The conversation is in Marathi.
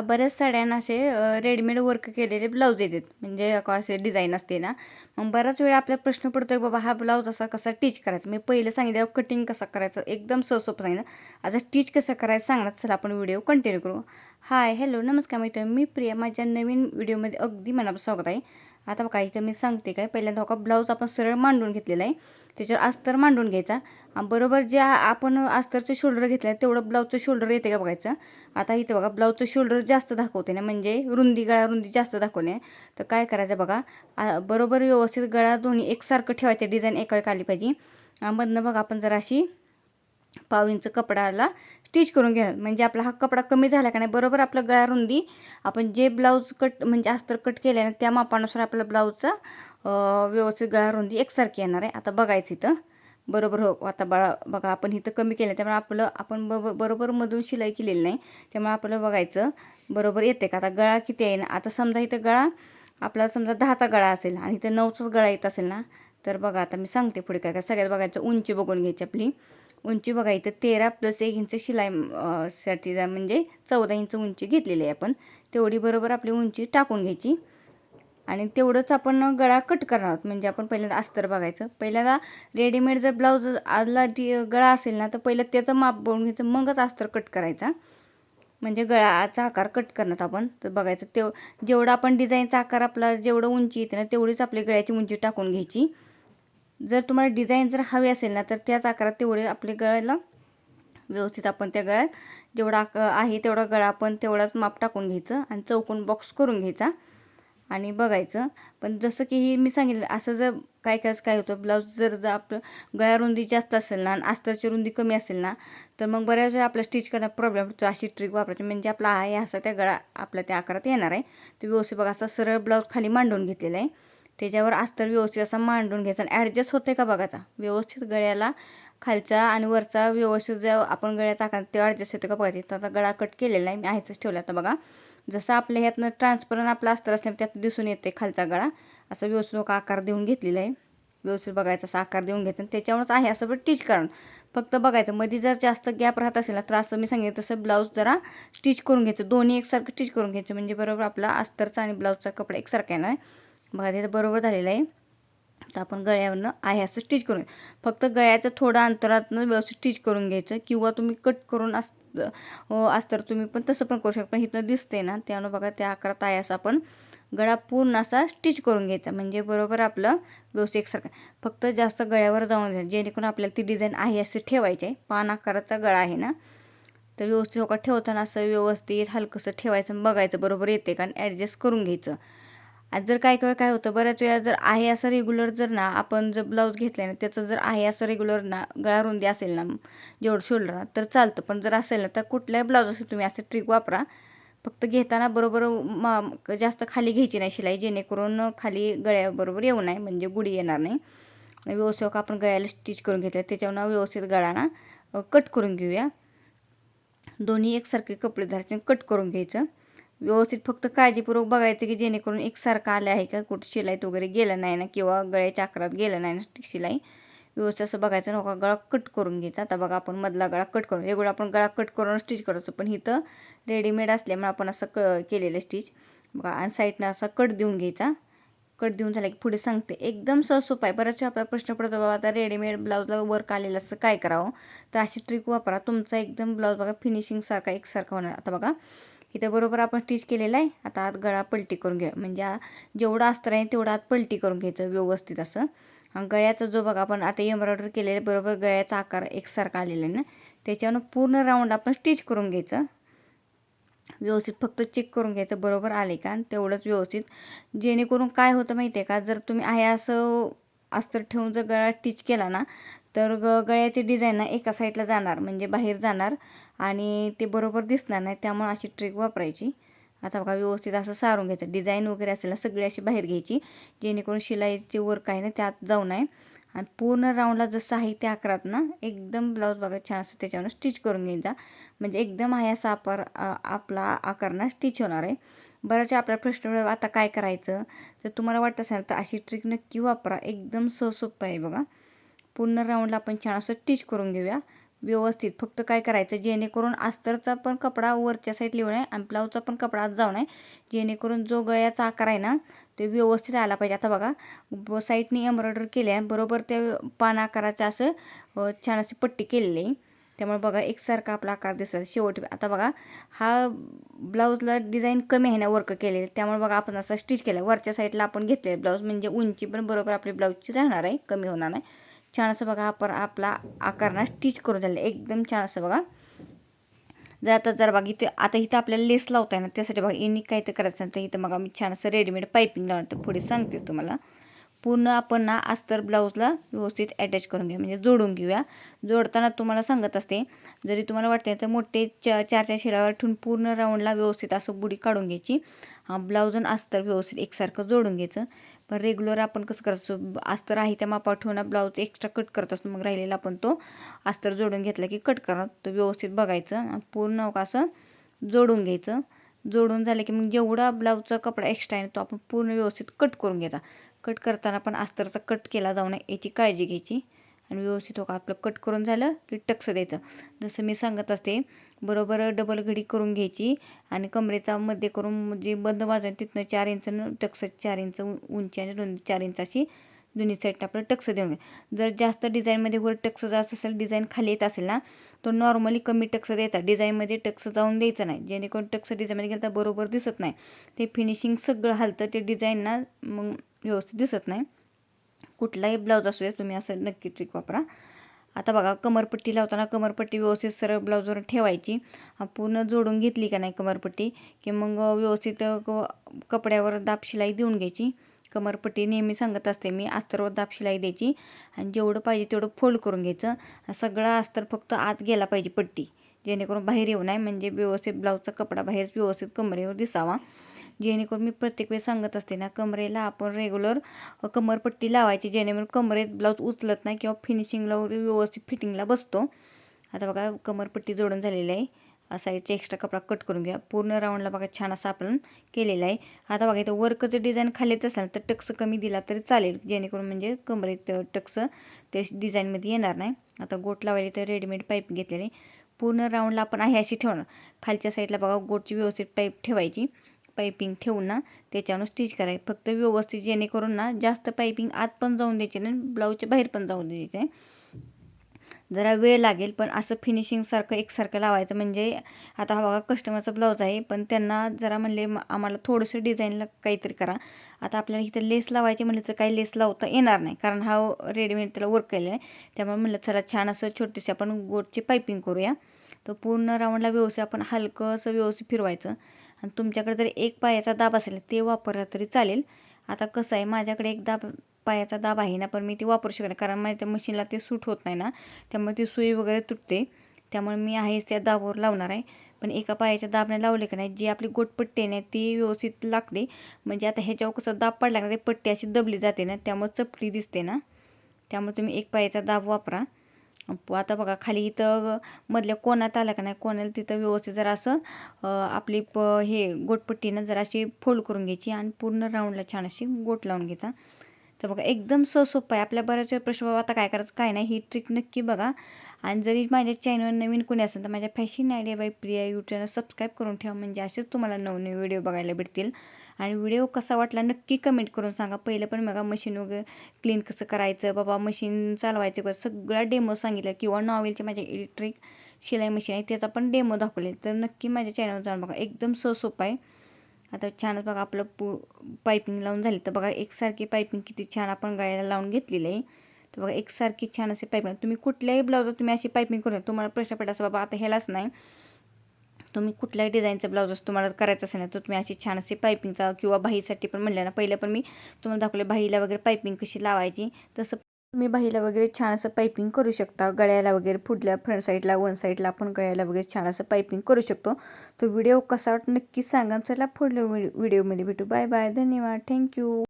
बऱ्याच साड्यांना असे रेडीमेड वर्क केलेले ब्लाऊज येतात. म्हणजे असे डिझाईन असते ना. मग बराच वेळा आपल्याला प्रश्न पडतो की बाबा हा ब्लाऊज असा कसा टीच करायचा? मी पहिलं सांगितलं कटिंग कसा करायचं? एकदम सोपं सांगितलं. आता टीच कसं करायचं सांगणार? चला आपण व्हिडिओ कंटिन्यू करू. हाय हॅलो नमस्कार मित्र मी प्रिया. माझ्या नवीन व्हिडिओमध्ये अगदी मनापासून स्वागत आहे. आता बघा इथं मी सांगते काय. पहिल्यांदा का ब्लाऊज आपण सरळ मांडून घेतलेला आहे. त्याच्यावर अस्तर मांडून घ्यायचा. बरोबर जे आपण अस्तरचं शोल्डर घेतलं आहे तेवढं ब्लाऊजचं शोल्डर येते का बघायचं? आता इथं बघा ब्लाऊजचं शोल्डर जास्त दाखवते ना म्हणजे रुंदी गळा रुंदी जास्त दाखवणे. तर काय करायचं बघा बरोबर व्यवस्थित गळा दोन्ही एकसारखं ठेवायचं डिझाईन एका एक आली पाहिजे. मधनं बघा आपण जरा अशी पाव इंच कपडाला स्टिच करून घेणार. म्हणजे आपला हा कपडा कमी झाला का नाही बरोबर आपलं गळा रुंदी. आपण जे ब्लाऊज कट म्हणजे अस्तर कट केलं आहे ना त्या मापानुसार आपला ब्लाऊजचा व्यवस्थित गळा रुंदी एकसारखी येणार आहे. आता बघायचं इथं. बरोबर हो आता बाळा बघा आपण इथं कमी केलं त्यामुळे आपलं आपण ब बरोबर मधून शिलाई केलेली नाही. त्यामुळे आपलं बघायचं बरोबर येते का? आता गळा किती आहे ना? आता समजा इथं गळा आपला समजा दहाचा गळा असेल आणि इथं नऊचाच गळा येत असेल ना? तर बघा आता मी सांगते पुढे काय काय सगळ्यात बघायचं उंची बघून घ्यायची आपली. उंची बघा इथं तेरा प्लस एक इंच शिलाई साठी म्हणजे चौदा इंच उंची घेतलेली आहे आपण. तेवढी बरोबर आपली उंची टाकून घ्यायची. आणि तेवढंच आपण गळा कट करणार आहोत. म्हणजे आपण पहिल्यांदा अस्तर बघायचं. पहिल्यांदा रेडीमेड जर ब्लाऊज आजला ती गळा असेल ना तर पहिलं त्याचं माप बघून घ्यायचं. मगच अस्तर कट करायचा. म्हणजे गळाचा आकार कट करणार आपण. तर बघायचं तेव जेवढा आपण डिझाईनचा आकार आपला जेवढं उंची येते ना तेवढीच आपली गळ्याची उंची टाकून घ्यायची. जर तुम्हाला डिझाईन जर हवी असेल ना तर त्याच आकारात तेवढे आपले गळ्याला व्यवस्थित आपण त्या गळ्यात जेवढा आक आहे तेवढा गळा आपण तेवढाच माप टाकून घ्यायचं आणि चौकोन बॉक्स करून घ्यायचा आणि बघायचं. पण जसं की हे मी सांगितलं असं जर काय काय काय होतं ब्लाऊज जर जर आपलं गळ्या रुंदी जास्त असेल ना आणि अस्तरची रुंदी कमी असेल ना तर मग बऱ्याच वेळा आपला स्टिच करण्यात प्रॉब्लेम होतो. अशी ट्रिक वापरायची. म्हणजे आपला आहे असा त्या गळा आपल्या त्या आकारात येणार आहे. तर व्यवस्थित बघा असा सरळ ब्लाऊज खाली मांडून घेतलेला आहे. त्याच्यावर अस्तर व्यवस्थित असा मांडून घ्यायचा. आणि ॲडजस्ट होते का बघायचा व्यवस्थित गळ्याला खालचा आणि वरचा व्यवस्थित जे आपण गळ्यात आकार ते ॲडजस्ट होते का बघायचे तर आता गळा कट केलेला आहे. मी आहेच ठेवला आता बघा. जसं आपल्या ह्यातनं ट्रान्सपरंट आपला अस्तर असल्यामुळे त्यात दिसून येते खालचा गळा. असं व्यवस्थित लोक आकार देऊन घेतलेला आहे. व्यवस्थित बघायचा असा आकार देऊन घ्यायचा आणि त्याच्यावरच आहे असं पण टीच कारण. फक्त बघायचं मध्ये जर जास्त गॅप राहत असेल ना तर असं मी सांगितलं तसं ब्लाऊज जरा स्टिच करून घ्यायचं. दोन्ही एकसारखं स्टिच करून घ्यायचं. म्हणजे बरोबर आपला अस्तरचा आणि ब्लाऊजचा कपडा एकसारखा येणार आहे. बघा तिथं बरोबर झालेलं आहे. तर आपण गळ्यावरनं आहे असं स्टिच करून फक्त गळ्याचं थोडं अंतरातनं व्यवस्थित स्टिच करून घ्यायचं किंवा तुम्ही कट करून अस हो अस्तर तुम्ही पण तसं पण करू शकता. पण इथनं दिसते ना त्यानं बघा त्या आकारात आहे असं आपण गळा पूर्ण असा स्टिच करून घ्यायचा. म्हणजे बरोबर आपलं व्यवस्थित एकसारखं. फक्त जास्त गळ्यावर जाऊन द्यायचं जेणेकरून आपल्याला ती डिझाईन आहे असे ठेवायचे आहे. पान आकाराचा गळा आहे ना. तर व्यवस्थित होका ठेवताना असं व्यवस्थित हलकंसं ठेवायचं आणि बघायचं बरोबर येते का आणि ॲडजस्ट करून घ्यायचं. आज जर काय काय काय होतं बऱ्याच वेळा जर आहे असं रेग्युलर जर ना आपण जर ब्लाऊज घेतला ना त्याचं जर आहे असं रेग्युलर ना गळा रुंदी असेल ना जेवढं शोल्डर तर चालतं. पण जर असेल ना तर कुठल्याही ब्लाऊज असेल तुम्ही असं ट्रिक वापरा. फक्त घेताना बरोबर मा जास्त खाली घ्यायची नाही शिलाई जेणेकरून खाली गळ्याबरोबर येऊ नये म्हणजे गुढी येणार नाही. व्यवस्थित आपण गळ्याला स्टिच करून घेतलं त्याच्यावर व्यवस्थित गळा ना कट करून घेऊया. दोन्ही एकसारखे कपडे धरायचे कट करून घ्यायचं. व्यवस्थित फक्त काळजीपूर्वक बघायचं की जेणेकरून एकसारखं आलं आहे का? कुठं शिलाईत वगैरे गेलं नाही ना? किंवा गळ्याच्या आकारात गेलं नाही ना शिलाई? व्यवस्थित असं बघायचं नका गळा कट करून घ्यायचा. आता बघा आपण मधला गळा कट करून रेग्युलर आपण गळा कट करून स्टिच करायचो पण इथं रेडीमेड असल्यामुळे आपण असं क केलेलं स्टिच. बघा आणि साईडनं असा कट देऊन घ्यायचा. कट देऊन झाला की पुढे सांगते. एकदम सहज सोपा आहे. बऱ्याच आपला प्रश्न पडतो बाबा आता रेडीमेड ब्लाऊजला वर्क आलेलं असं काय करावं? तर अशी ट्रिक वापरा. तुमचा एकदम ब्लाऊज बघा फिनिशिंगसारखा एकसारखा होणार. आता बघा इथं बरोबर आपण स्टिच केलेलं आहे. आता आत गळा पलटी करून घ्या. म्हणजे जेवढं अस्तर आहे तेवढं आत पलटी करून घ्यायचं व्यवस्थित असं. आणि गळ्याचा जो बघा आपण आता एम्ब्रॉयडरी केलेलं आहे, बरोबर गळ्याचा आकार एकसारखा आलेला आहे ना. त्याच्यानं पूर्ण राऊंड आपण स्टिच करून घ्यायचं. व्यवस्थित फक्त चेक करून घ्यायचं बरोबर आले का? आणि तेवढंच व्यवस्थित. जेणेकरून काय होतं माहिती आहे का? जर तुम्ही आहे असं अस्तर ठेवून जर गळा स्टिच केला ना तर ग गळ्याची डिझाईन ना एका साईडला जाणार. म्हणजे बाहेर जाणार. आणि ते बरोबर दिसणार नाही त्यामुळे अशी ट्रिक वापरायची. आता बघा व्यवस्थित असं सारून घ्यायचं डिझाईन वगैरे असेल सगळी अशी बाहेर घ्यायची जेणेकरून शिलाईचे वर्क आहे ना त्यात जाऊ नये. आणि पूर्ण राऊंडला जसं आहे त्या आकारात ना एकदम ब्लाऊज बघा छान असं त्याच्यावर स्टिच करून घ्यायचा. म्हणजे एकदम आहे असा आकार आपला आकार ना स्टिच होणार आहे. बऱ्याच आपल्या प्रश्न आता काय करायचं? तर तुम्हाला वाटत असेल तर अशी ट्रिक नक्की वापरा. एकदम सोपं आहे बघा. पूर्ण राऊंडला आपण छान असं स्टिच करून घेऊया. व्यवस्थित. फक्त काय करायचं जेणेकरून अस्तरचा पण कपडा वरच्या साईड लिहू नये आणि ब्लाऊजचा पण कपडा आत जाऊ नये जेणेकरून जो गळ्याचा आकार आहे ना ते व्यवस्थित आला पाहिजे. आता बघा ब साईडनी एम्ब्रॉयडर केले आहे बरोबर त्या पान आकाराचं असं छान अशी पट्टी केलेली आहे. त्यामुळे बघा एकसारखा आपला आकार दिसेल. शेवट आता बघा हा ब्लाऊजला डिझाईन कमी आहे ना वर्क केलेले. त्यामुळे बघा आपण असं स्टिच केलं. वरच्या साईडला आपण घेतले ब्लाऊज म्हणजे उंची पण बरोबर आपली ब्लाऊजची राहणार आहे कमी होणार नाही छान असं बघा आपण आपला आकारना स्टिच करून झालं एकदम छान असं बघा. जर आता जर बघा इथे आता इथं आपल्याला लेस लावता ना त्यासाठी बघा यांनी काय तर करायचं तर इथं मग मी छान असं रेडीमेड पायपिंग लावणार. तर पुढे सांगतेच तुम्हाला. पूर्ण आपण ना अस्तर ब्लाऊजला व्यवस्थित अटॅच करून घेऊ. म्हणजे जोडून घेऊया. जोडताना तुम्हाला सांगत असते. जरी तुम्हाला वाटते तर मोठे चा चार शिलावर ठेवून पूर्ण राऊंडला व्यवस्थित असं बुडी काढून घ्यायची. ब्लाऊज आणि अस्तर व्यवस्थित एकसारखं जोडून घ्यायचं. पण रेग्युलर आपण कसं करायचो अस्तर आहे त्या मापावर ठेवून ब्लाऊज एक्स्ट्रा कट करत असतो मग राहिलेला आपण तो अस्तर जोडून घेतला की कट करत तो व्यवस्थित बघायचं पूर्ण असं जोडून घ्यायचं. जोडून झालं की मग जेवढा ब्लाऊजचा कपडा एक्स्ट्रा आहे तो आपण पूर्ण व्यवस्थित कट करून घ्यायचा. कट करताना पण अस्तरचा कट केला जाऊ नये याची काळजी घ्यायची. आणि व्यवस्थित हो का आपलं कट करून झालं की टक्स द्यायचं. जसं मी सांगत असते बरोबर डबल घडी करून घ्यायची आणि कमरेचा मध्ये करून जे बंद बाजू तिथनं चार इंच टक्स चार इंच उंची आणि दोन चार इंच अशी दोन्ही साईडला आपलं टक्स देऊन जर जास्त डिझाईनमध्ये वर टक्स जास्त असेल डिझाईन खाली येत असेल ना तो नॉर्मली कमी टक्स द्यायचा. डिझाईनमध्ये टक्स जाऊन द्यायचं नाही. जेणेकरून टक्स डिझाईनमध्ये गेलं तर बरोबर दिसत नाही. ते फिनिशिंग सगळं हलतं ते डिझाईन ना मग व्यवस्थित दिसत नाही. कुठलाही ब्लाऊज असू दे तुम्ही असं नक्की ट्रिक वापरा. आता बघा कमरपट्टी लावताना कमरपट्टी व्यवस्थित सरळ ब्लाऊजवर ठेवायची. पूर्ण जोडून घेतली का नाही कमरपट्टी की मग व्यवस्थित कपड्यावर दाब शिलाई देऊन घ्यायची. कमरपट्टी नेहमी सांगत असते मी अस्तरवर दाब शिलाई द्यायची आणि जेवढं पाहिजे तेवढं फोल्ड करून घ्यायचं. सगळं सगळा अस्तर फक्त आत गेला पाहिजे पट्टी जेणेकरून बाहेर येऊ नये म्हणजे व्यवस्थित ब्लाऊजचा कपडा बाहेर व्यवस्थित कमरेवर दिसावा. जेणेकरून मी प्रत्येक वेळेस सांगत असते ना कमरेला आपण रेग्युलर कमरपट्टी लावायची जेणेकरून कमरेत ब्लाऊज उचलत नाही किंवा फिनिशिंगला वगैरे व्यवस्थित फिटिंगला बसतो. आता बघा कमरपट्टी जोडून झालेली आहे. साईडचा एक्स्ट्रा कपडा कट करून घ्या पूर्ण राऊंडला बघा छान असं आपण केलेला आहे. आता बघा इथं वर्कचं डिझाईन खालीच असेल तर टक्स कमी दिला तरी चालेल. जेणेकरून म्हणजे कमरेत टक्स ते डिझाईनमध्ये येणार नाही. आता गोट लावायला तर रेडीमेड पाईप घेतलेले पूर्ण राऊंडला आपण आहे अशी ठेवणार. खालच्या साईडला बघा गोटची व्यवस्थित पाईप ठेवायची. पायपिंग ठेवून ना त्याच्यावर स्टिच करायचं. फक्त व्यवस्थित जेणेकरून ना जास्त पायपिंग आत पण जाऊन द्यायचे नाही ब्लाऊजच्या बाहेर पण जाऊन द्यायचे. जरा वेळ लागेल पण असं फिनिशिंगसारखं एकसारखं लावायचं. म्हणजे आता हा बघा कस्टमरचा ब्लाऊज आहे पण त्यांना जरा म्हणले आम्हाला थोडंसं डिझाईनला काहीतरी करा. आता आपल्याला इथं लेस लावायची म्हणलं तर काही लेस लावता येणार नाही कारण हा रेडीमेड त्याला वर्क केलेला आहे. त्यामुळे म्हणलं चला छान असं छोटीशी आपण गोटची पायपिंग करूया. तर पूर्ण राऊंडला व्यवस्थित आपण हलकं असं व्यवस्थित फिरवायचं. आणि तुमच्याकडे जर एक पायाचा दाब असेल ते वापरला तरी चालेल. आता कसं आहे माझ्याकडे एक दाब पायाचा दाब आहे ना पण मी ती वापरू शकणार कारण माझ्या मशीनला ते सूट होत नाही ना. त्यामुळे ती सुई वगैरे तुटते. त्यामुळे मी आहेच त्या दाबावर लावणार आहे. पण एका पायाच्या दाबने लावले का नाही जी आपली गोटपट्टी आहे ना ती व्यवस्थित लागते. म्हणजे आता ह्याच्यावर कसं दाब पडला ना ते पट्टी अशी दबली जाते ना त्यामुळे चपटी दिसते ना. त्यामुळे तुम्ही एक पायाचा दाब वापरा. आता बघा खाली इथं मधल्या कोणात आला का नाही कोणाला तिथं व्यवस्थित जरा असं आपली प हे गोटपट्टीनं जरा अशी फोल्ड करून घ्यायची आणि पूर्ण राऊंडला छान अशी गोट लावून घ्यायचा. तर बघा एकदम सोपं आहे. आपल्या बऱ्याच वेळ प्रश्न बाबा आता काय करायचं काय नाही? ही ट्रिक नक्की बघा. आणि जरी माझ्या चॅनलवर नवीन कोणी असेल तर माझ्या फॅशन आयडिया बाय प्रिया यूट्यूबला सबस्क्राईब करून ठेवा. म्हणजे असेच तुम्हाला नवनवे व्हिडिओ बघायला भेटतील. आणि व्हिडिओ कसा वाटला नक्की कमेंट करून सांगा. पहिलं पण बघा मशीन वगैरे क्लीन कसं करायचं बाबा मशीन चालवायचं वगैरे सगळा डेमो सांगितलं किंवा नॉवेलचे माझे इलेक्ट्रिक शिलाई मशीन आहे त्याचा पण डेमो दाखवले तर नक्की माझ्या चॅनलवर जाऊन बघा. एकदम स सोपं आहे. आता छानच बघा आपलं पू पायपिंग लावून झाली. तर बघा एकसारखी पायपिंग किती छान आपण गळ्याला लावून घेतलेली आहे. तर बघा एकसारखी छान असे पायपिंग तुम्ही कुठल्याही ब्लाऊजवर तुम्ही अशी पायपिंग करून तुम्हाला प्रश्न पडला असं बाबा आता ह्यालाच नाही. तुम्ही कुठल्याही डिझाईनचा ब्लाऊज तुम्हाला करायचं असेल ना तर तुम्ही अशी छान अशी पायपिंगचा किंवा बाहीसाठी पण म्हणलं ना पहिलं पण मी तुम्हाला दाखवले बाहीला वगैरे पायपिंग कशी लावायची तसं तुम्ही बाहीला वगैरे छान असं पायपिंग करू शकता. गळ्याला वगैरे पुढल्या फ्रंट साईडला वन साईडला आपण गळ्याला वगैरे छान असं पायपिंग करू शकतो. तो व्हिडिओ कसा वाटतो नक्की सांगा. चला पुढल्या व्हिडिओमध्ये भेटू. बाय बाय धन्यवाद. थँक्यू